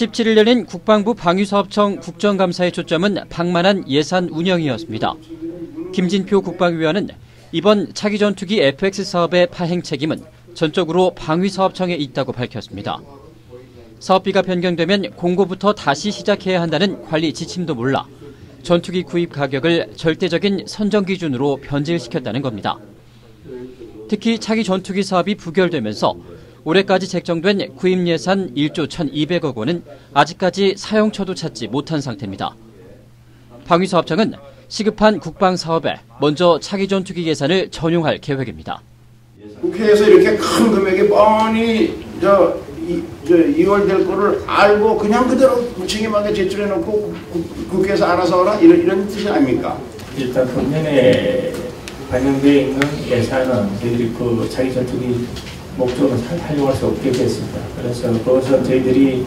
17일 열린 국방부 방위사업청 국정감사의 초점은 방만한 예산 운영이었습니다. 김진표 국방위원은 이번 차기 전투기 FX 사업의 파행 책임은 전적으로 방위사업청에 있다고 밝혔습니다. 사업비가 변경되면 공고부터 다시 시작해야 한다는 관리 지침도 몰라 전투기 구입 가격을 절대적인 선정 기준으로 변질시켰다는 겁니다. 특히 차기 전투기 사업이 부결되면서 올해까지 책정된 구입 예산 1조 1,200억 원은 아직까지 사용처도 찾지 못한 상태입니다. 방위사업청은 시급한 국방 사업에 먼저 차기 전투기 예산을 전용할 계획입니다. 국회에서 이렇게 큰 금액이 뻔히 저, 이, 저 이월될 거를 알고 그냥 그대로 무책임하게 제출해 놓고 국회에서 알아서 하라 이런, 이런 뜻이 아닙니까? 일단 금년에 반영되어 있는 예산은 저희들이 그 자기 전투기 목적으로 활용할 수 없게 됐습니다. 그래서 그것은 저희들이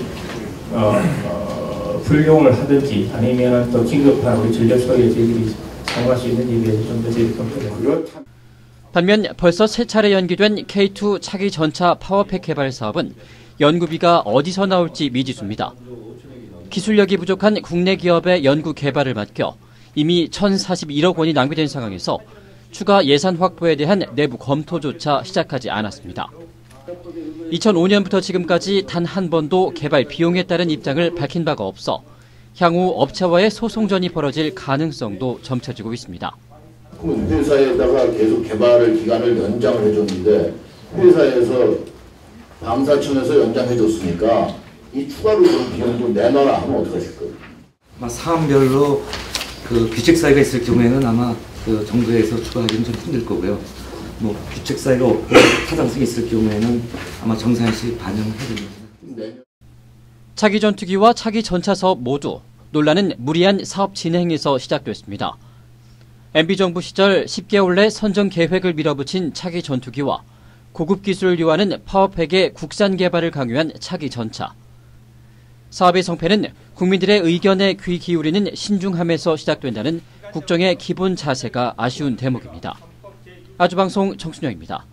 어, 어, 불용을 하든지 아니면 또 긴급한 우리 전력 소요에 저희들이 사용할 수 있는 일에 좀더 저희들이 검토를 반면 벌써 세 차례 연기된 K2 차기 전차 파워팩 개발 사업은 연구비가 어디서 나올지 미지수입니다. 기술력이 부족한 국내 기업의 연구 개발을 맡겨 이미 1,041억 원이 낭비된 상황에서 추가 예산 확보에 대한 내부 검토조차 시작하지 않았습니다. 2005년부터 지금까지 단 한 번도 개발 비용에 따른 입장을 밝힌 바가 없어 향후 업체와의 소송전이 벌어질 가능성도 점쳐지고 있습니다. 회사에다가 계속 개발을 기간을 연장을 해줬는데 회사에서 방사청에서 연장해줬으니까 이 추가로 그런 비용도 내놔라 하면 어떡하실 거예요? 아마 사안별로 그 규칙 사유가 있을 경우에는 아마 그 정부에서 추가하기는 좀 힘들 거고요. 뭐 규칙 사유가 없고 타당성이 있을 경우에는 아마 정상시 반영을 해드립니다. 차기 전투기와 차기 전차 사업 모두 논란은 무리한 사업 진행에서 시작됐습니다. MB정부 시절 10개월 내 선정 계획을 밀어붙인 차기 전투기와 고급 기술을 요하는 파워팩의 국산 개발을 강요한 차기 전차. 사업의 성패는 국민들의 의견에 귀 기울이는 신중함에서 시작된다는 국정의 기본 자세가 아쉬운 대목입니다. 아주방송 정순영입니다.